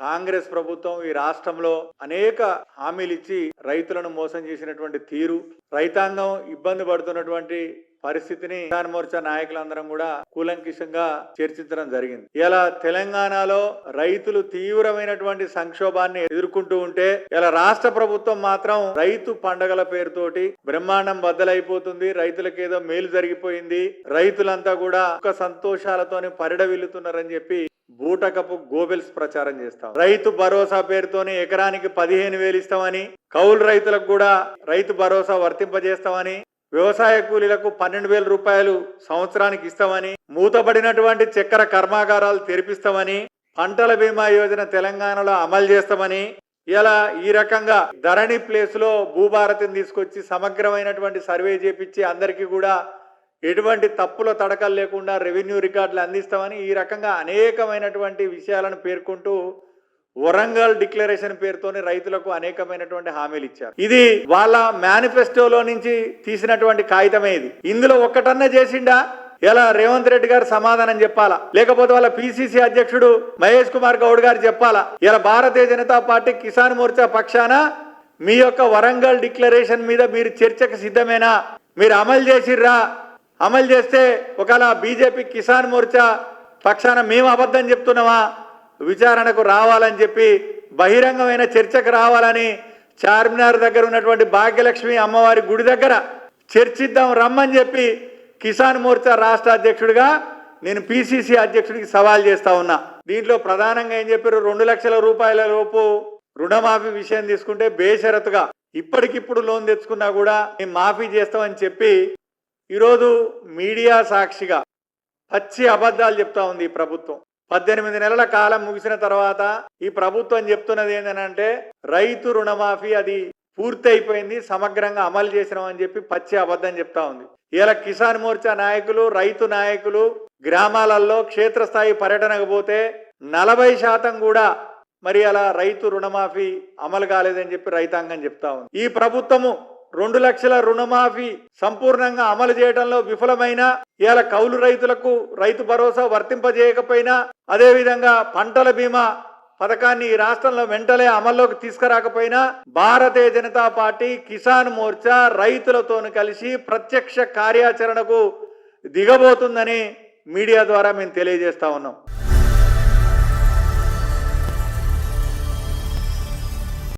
కాంగ్రెస్ ప్రభుత్వం ఈ రాష్ట్రంలో అనేక హామీలు ఇచ్చి రైతులను మోసం చేసినటువంటి తీరు రైతాంగం ఇబ్బంది పడుతున్నటువంటి పరిస్థితిని కిసాన్ మోర్చా నాయకులందరం కూడా కూలంకిషంగా చర్చించడం జరిగింది. ఇలా తెలంగాణలో రైతులు తీవ్రమైనటువంటి సంక్షోభాన్ని ఎదుర్కొంటూ ఉంటే ఇలా రాష్ట్ర ప్రభుత్వం మాత్రం రైతు పండగల పేరుతోటి బ్రహ్మాండం బద్దలైపోతుంది రైతులకు ఏదో మేలు జరిగిపోయింది రైతులంతా కూడా ఒక సంతోషాలతోని పరిడవిల్లుతున్నారని చెప్పి బూటకపు గోబెల్స్ ప్రచారం చేస్తాం. రైతు భరోసా పేరుతోనే ఎకరానికి పదిహేను వేలు ఇస్తామని కౌలు రైతులకు కూడా రైతు భరోసా వర్తింపజేస్తామని వ్యవసాయ కూలీలకు పన్నెండు వేల రూపాయలు సంవత్సరానికి ఇస్తామని మూతబడినటువంటి చక్కెర కర్మాగారాలు తెరిపిస్తామని పంటల బీమా యోజన తెలంగాణలో అమలు చేస్తామని ఇలా ఈ రకంగా ధరణి ప్లేస్లో భూభారతిని తీసుకొచ్చి సమగ్రమైనటువంటి సర్వే చేపించి అందరికీ కూడా ఎటువంటి తప్పుల తడకలు లేకుండా రెవెన్యూ రికార్డులు అందిస్తామని ఈ రకంగా అనేకమైనటువంటి విషయాలను పేర్కొంటూ వరంగల్ డిక్లరేషన్ పేరుతోని రైతులకు అనేకమైనటువంటి హామీలు ఇచ్చారు. ఇది వాళ్ళ మేనిఫెస్టోలో నుంచి తీసినటువంటి కాగితమే ఇది. ఇందులో ఒక్కటన్నా చేసిండా? ఇలా రేవంత్ రెడ్డి గారు సమాధానం చెప్పాలా? లేకపోతే వాళ్ళ పిసిసి అధ్యక్షుడు మహేష్ కుమార్ గౌడ్ గారు చెప్పాలా? ఇలా భారతీయ జనతా పార్టీ కిసాన్ మోర్చా పక్షాన మీ యొక్క వరంగల్ డిక్లరేషన్ మీద మీరు చర్చకు సిద్ధమేనా? మీరు అమలు చేసిర్రా? అమలు చేస్తే ఒకవేళ బీజేపీ కిసాన్ మోర్చా పక్షాన మేము అబద్ధం చెప్తున్నామా? విచారణకు రావాలని చెప్పి బహిరంగమైన చర్చకు రావాలని చార్మినార్ దగ్గర ఉన్నటువంటి భాగ్యలక్ష్మి అమ్మవారి గుడి దగ్గర చర్చిద్దాం రమ్మని చెప్పి కిసాన్ మోర్చా రాష్ట్ర అధ్యక్షుడిగా నేను పిసిసి అధ్యక్షుడికి సవాల్ చేస్తా ఉన్నా. దీంట్లో ప్రధానంగా ఏం చెప్పారు? రెండు లక్షల రూపాయల లోపు రుణమాఫీ విషయం తీసుకుంటే బేషరతుగా ఇప్పటికిప్పుడు లోన్ తెచ్చుకున్నా కూడా మేము మాఫీ చేస్తామని చెప్పి ఈరోజు మీడియా సాక్షిగా పచ్చి అబద్ధాలు చెప్తా ఉంది ఈ ప్రభుత్వం. పద్దెనిమిది నెలల కాలం ముగిసిన తర్వాత ఈ ప్రభుత్వం చెప్తున్నది ఏంటంటే రైతు రుణమాఫీ అది పూర్తి అయిపోయింది సమగ్రంగా అమలు చేసినామని చెప్పి పచ్చి అబద్ధం చెప్తా ఉంది. ఇలా కిసాన్ మోర్చా నాయకులు రైతు నాయకులు గ్రామాలలో క్షేత్రస్థాయి పర్యటనకు పోతే నలభై శాతం కూడా మరి అలా రైతు రుణమాఫీ అమలు కాలేదని చెప్పి రైతాంగం చెప్తా ఉంది. ఈ ప్రభుత్వము రెండు లక్షల రుణమాఫీ సంపూర్ణంగా అమలు చేయడంలో విఫలమైన ఇవాళ కౌలు రైతులకు రైతు భరోసా వర్తింపజేయకపోయినా అదేవిధంగా పంటల బీమా పథకాన్ని ఈ రాష్ట్రంలో వెంటనే అమల్లోకి తీసుకురాకపోయినా భారతీయ జనతా పార్టీ కిసాన్ మోర్చా రైతులతోను కలిసి ప్రత్యక్ష కార్యాచరణకు దిగబోతుందని మీడియా ద్వారా మేము తెలియజేస్తా ఉన్నాం.